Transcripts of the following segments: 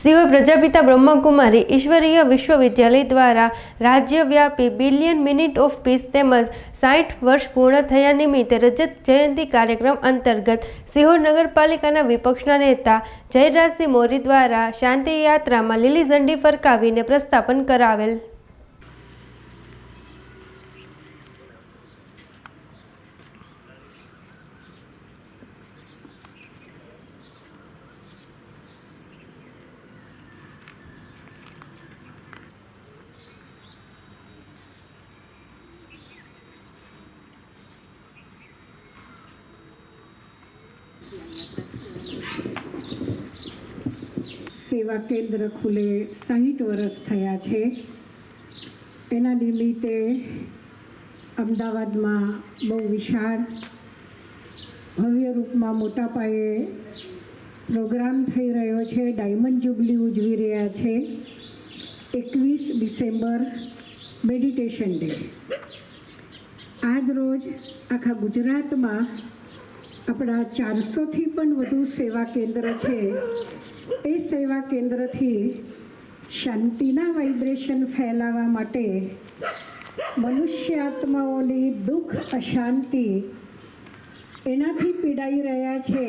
શિવ પ્રજાપિતા બ્રહ્મકુમારી ઈશ્વરીય વિશ્વવિદ્યાલય દ્વારા રાજ્યવ્યાપી બિલિયન મિનિટ ઓફ પીસ તેમજ સાઠ વર્ષ પૂર્ણ થયા નિમિત્તે રજત જયંતિ કાર્યક્રમ અંતર્ગત સિહોર નગરપાલિકાના વિપક્ષના નેતા જયરાજસિંહ મોરી દ્વારા શાંતિ યાત્રામાં લીલી ઝંડી ફરકાવીને પ્રસ્થાપન કરાવેલ. સેવા કેન્દ્ર ખુલે, સાહીઠ વર્ષ થયા છે. એના નિમિત્તે અમદાવાદમાં બહુ વિશાળ ભવ્ય રૂપમાં મોટા પાયે પ્રોગ્રામ થઈ રહ્યો છે. ડાયમંડ જુબલી ઉજવી રહ્યા છે. એકવીસ ડિસેમ્બર મેડિટેશન ડે. આજ રોજ આખા ગુજરાતમાં આપણા ચારસોથી પણ વધુ સેવા કેન્દ્ર છે. એ સેવા કેન્દ્રથી શાંતિના વાઇબ્રેશન ફેલાવવા માટે મનુષ્ય આત્માઓની દુઃખ, અશાંતિ એનાથી પીડાઈ રહ્યા છે.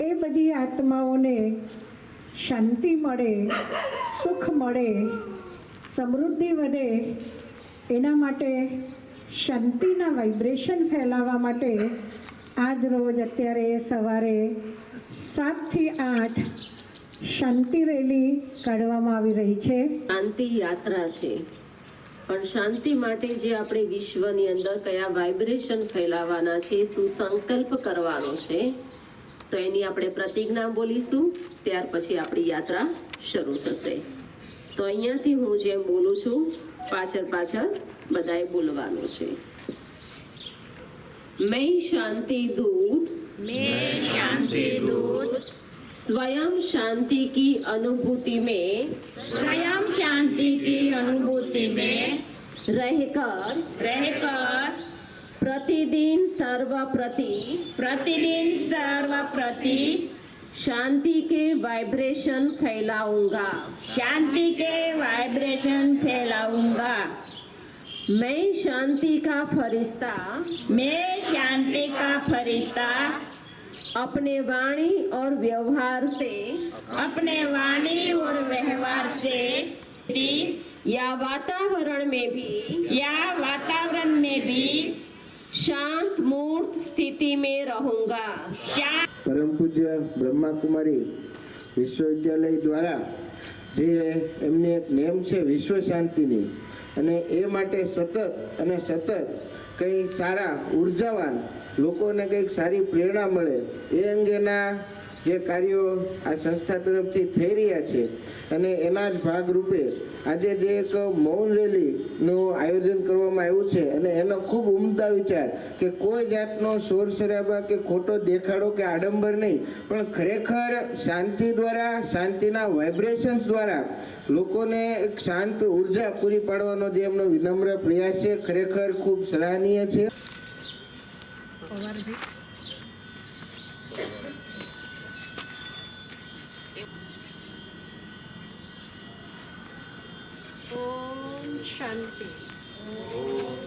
એ બધી આત્માઓને શાંતિ મળે, સુખ મળે, સમૃદ્ધિ વધે, એના માટે શાંતિના વાઇબ્રેશન ફેલાવવા માટે આજ રોજ અત્યારે સવારે સાતથી આઠ શાંતિ રેલી કાઢવામાં આવી રહી છે. શાંતિ યાત્રા છે. પણ શાંતિ માટે જે આપણે વિશ્વની અંદર કયા વાઇબ્રેશન ફેલાવાના છે શું સંકલ્પ કરવાનો છે, તો એની આપણે પ્રતિજ્ઞા બોલીશું. ત્યાર પછી આપણી યાત્રા શરૂ થશે. તો અહીંયાથી હું જેમ બોલું છું, પાછળ પાછળ બધાએ બોલવાનું છે. મેં શાંતિ દૂત मैं शांति दूत। स्वयं शांति की अनुभूति में स्वयं शांति की अनुभूति में रहकर रहकर प्रतिदिन सर्वप्रति प्रतिदिन सर्वप्रति शांति के वाइब्रेशन फैलाऊँगा। शांति के वाइब्रेशन फैलाऊँगा। मैं शांति का फरिश्ता मैं शांति का फरिश्ता अपने वाणी और व्यवहार से अपने वाणी और व्यवहार से भी या वातावरण में भी या वातावरण में भी शांत मूर्त स्थिति में रहूंगा शांत પરમ પૂજ્ય બ્રહ્માકુમારી વિશ્વવિદ્યાલય દ્વારા જે એમની એક નેમ છે વિશ્વ શાંતિની અને એ માટે સતત અને સતત કંઈ સારા, ઉર્જાવાન, લોકોને કંઈક સારી પ્રેરણા મળે એ અંગેના જે કાર્યો આ સંસ્થા તરફથી થઈ રહ્યા છે અને એના જ ભાગરૂપે આજે જે એક મૌન રેલીનું આયોજન કરવામાં આવ્યું છે અને એનો ખૂબ ઉમદા વિચાર કે કોઈ જાતનો શોર શરાબા કે ખોટો દેખાડો કે આડંબર નહીં, પણ ખરેખર શાંતિ દ્વારા, શાંતિના વાઇબ્રેશન્સ દ્વારા લોકોને એક શાંત ઊર્જા પૂરી પાડવાનો જે એમનો વિનમ્ર પ્રયાસ છે, ખરેખર ખૂબ સરાહનીય છે. Shanti. be.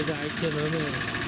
这个还可以，那个。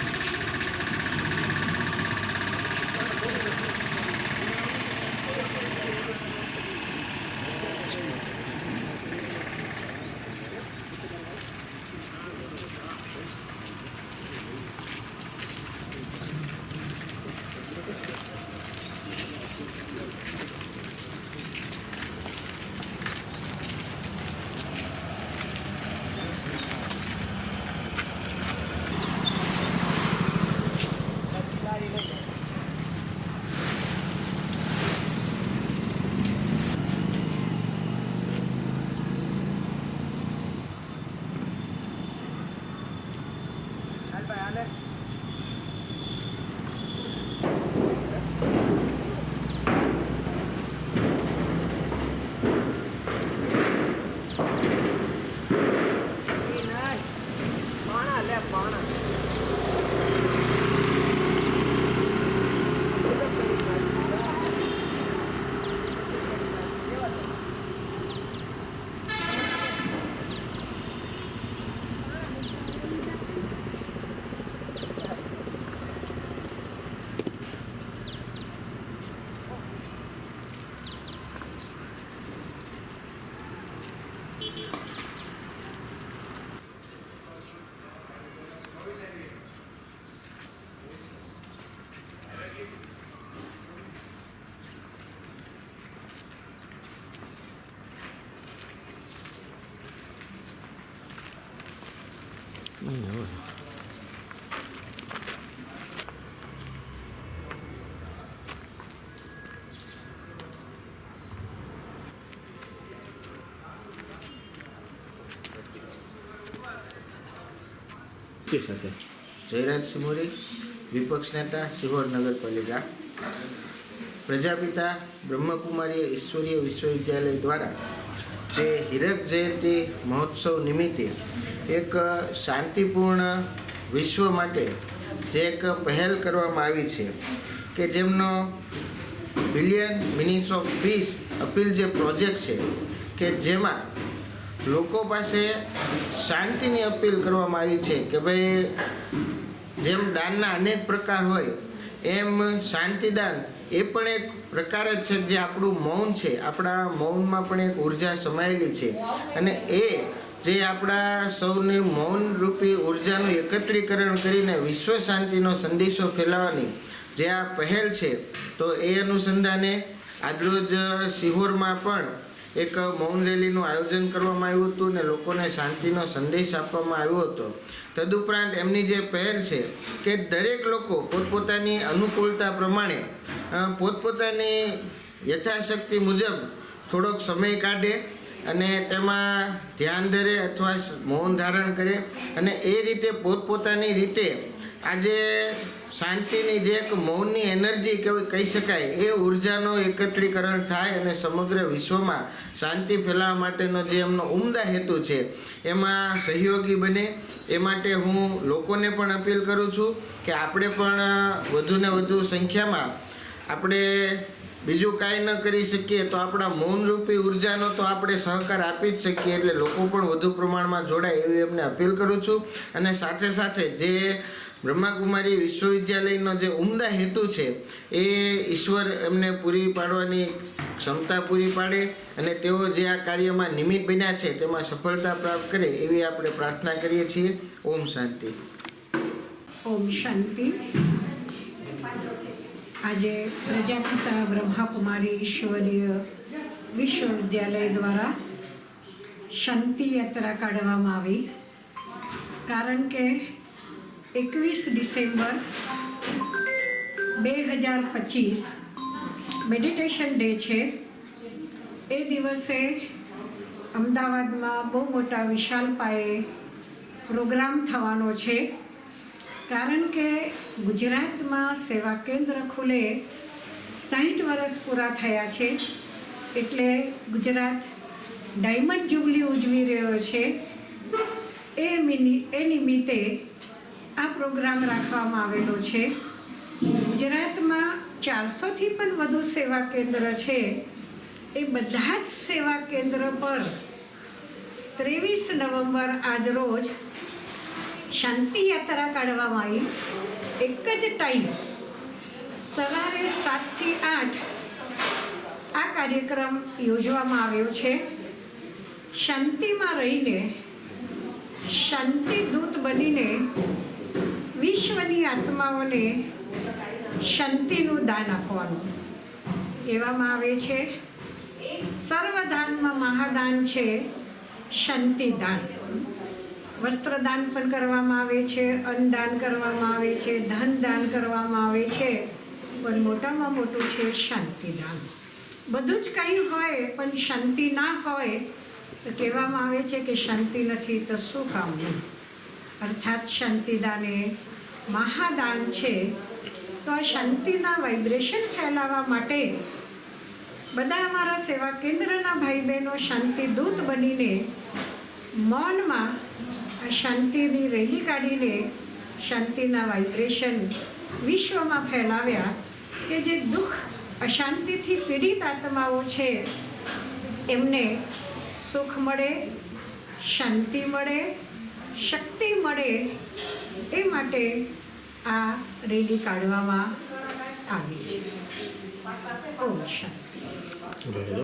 શાંતિ સાથે? જયરાજ સિમોરી, વિપક્ષ નેતા, સિહોર નગરપાલિકા. પ્રજાપિતા બ્રહ્મકુમારી ઈશ્વરીય વિશ્વવિદ્યાલય દ્વારા જે હીરક જયંતિ મહોત્સવ નિમિત્તે એક શાંતિપૂર્ણ વિશ્વ માટે જે એક પહેલ કરવામાં આવી છે કે જેમનો billion minutes of peace appeal જે પ્રોજેક્ટ છે કે જેમાં લોકો પાસે શાંતિની અપીલ કરવામાં આવી છે કે ભાઈ, જેમ દાનના અનેક પ્રકાર હોય, એમ શાંતિદાન એ પણ એક પ્રકાર જ છે જે આપણું મૌન છે. આપણા મૌનમાં પણ એક ઊર્જા સમાયેલી છે. અને એ જે આપણા સૌને મૌન રૂપી ઉર્જાનું એકત્રીકરણ કરીને વિશ્વ શાંતિનો સંદેશો ફેલાવવાની જે આ પહેલ છે, તો એ અનુસંધાને આજરોજ સિહોરમાં પણ એક મૌન રેલીનું આયોજન કરવામાં આવ્યું હતું ને લોકોને શાંતિનો સંદેશ આપવામાં આવ્યો હતો. તદુપરાંત એમની જે પહેલ છે કે દરેક લોકો પોતપોતાની અનુકૂળતા પ્રમાણે પોતપોતાની યથાશક્તિ મુજબ થોડોક સમય કાઢે અને તેમાં ધ્યાન ધરે અથવા મૌન ધારણ કરે અને એ રીતે પોતપોતાની રીતે આજે શાંતિની જે એક મૌનની એનર્જી કેવી કહી શકાય, એ ઉર્જાનો એકત્રીકરણ થાય અને સમગ્ર વિશ્વમાં શાંતિ ફેલાવવા માટેનો જે એમનો ઉમદા હેતુ છે, એમાં સહયોગી બને. એ માટે હું લોકોને પણ અપીલ કરું છું કે આપણે પણ વધુને વધુ સંખ્યામાં આપણે બીજું કાંઈ ન કરી શકીએ તો આપણા મૌનરૂપી ઉર્જાનો તો આપણે સહકાર આપી જ શકીએ એટલે લોકો પણ વધુ પ્રમાણમાં જોડાય એવી એમને અપીલ કરું છું. અને સાથે સાથે જે બ્રહ્માકુમારી વિશ્વવિદ્યાલયનો જે ઉમદા હેતુ છે, એ ઈશ્વર એમને પૂરી પાડવાની ક્ષમતા પૂરી પાડે અને તેઓ જે આ કાર્યમાં નિમિત્ત બન્યા છે, તેમાં સફળતા પ્રાપ્ત કરે એવી આપણે પ્રાર્થના કરીએ છીએ. ઓમ શાંતિ. ઓમ શાંતિ. આજે પ્રજાપિતા બ્રહ્માકુમારી ઈશ્વરીય વિશ્વવિદ્યાલય દ્વારા શાંતિ યાત્રા કાઢવામાં આવી. કારણ કે એકવીસ ડિસેમ્બર બે હજાર પચીસ મેડિટેશન ડે છે. એ દિવસે અમદાવાદમાં બહુ મોટા વિશાલ પાયે પ્રોગ્રામ થવાનો છે. કારણ કે ગુજરાતમાં સેવા કેન્દ્ર ખુલે સાહીઠ વર્ષ પૂરા થયા છે, એટલે ગુજરાત ડાયમંડ જુબલી ઉજવી રહ્યો છે. એ મિનિ, એ નિમિત્તે આ પ્રોગ્રામ રાખવામાં આવેલો છે. ગુજરાતમાં ચારસોથી પણ વધુ સેવા કેન્દ્ર છે. એ બધા જ સેવા કેન્દ્ર પર ત્રેવીસ નવેમ્બર આજરોજ શાંતિ યાત્રા કાઢવામાં આવી. એક જ ટાઈમ સવારે સાતથી આઠ આ કાર્યક્રમ યોજવામાં આવ્યો છે. શાંતિમાં રહીને શાંતિ દૂત બનીને વિશ્વની આત્માઓને શાંતિનું દાન આપવાનું. કહેવામાં આવે છે, સર્વદાનમાં મહાદાન છે, શાંતિદાન. વસ્ત્રદાન પણ કરવામાં આવે છે, અન્નદાન કરવામાં આવે છે, ધનદાન કરવામાં આવે છે, પણ મોટામાં મોટું છે શાંતિદાન. બધું જ કંઈ હોય, પણ શાંતિ ના હોય, તો કહેવામાં આવે છે કે શાંતિ નથી, તો શું કામનું અર્થાત શાંતિદાન એ મહાદાન છે, તો આ શાંતિના વાઇબ્રેશન ફેલાવવા માટે બધા અમારા સેવા કેન્દ્રના ભાઈ બહેનો શાંતિ દૂત બનીને મૌનમાં આ શાંતિની રેલી કાઢીને શાંતિના વાઇબ્રેશન વિશ્વમાં ફેલાવ્યા કે જે દુઃખ, અશાંતિથી પીડિત આત્માઓ છે, એમને સુખ મળે, શાંતિ મળે શક્તિ મળે એ માટે આ રેલી કાઢવામાં આવી છે. ઓમ શાંતિ.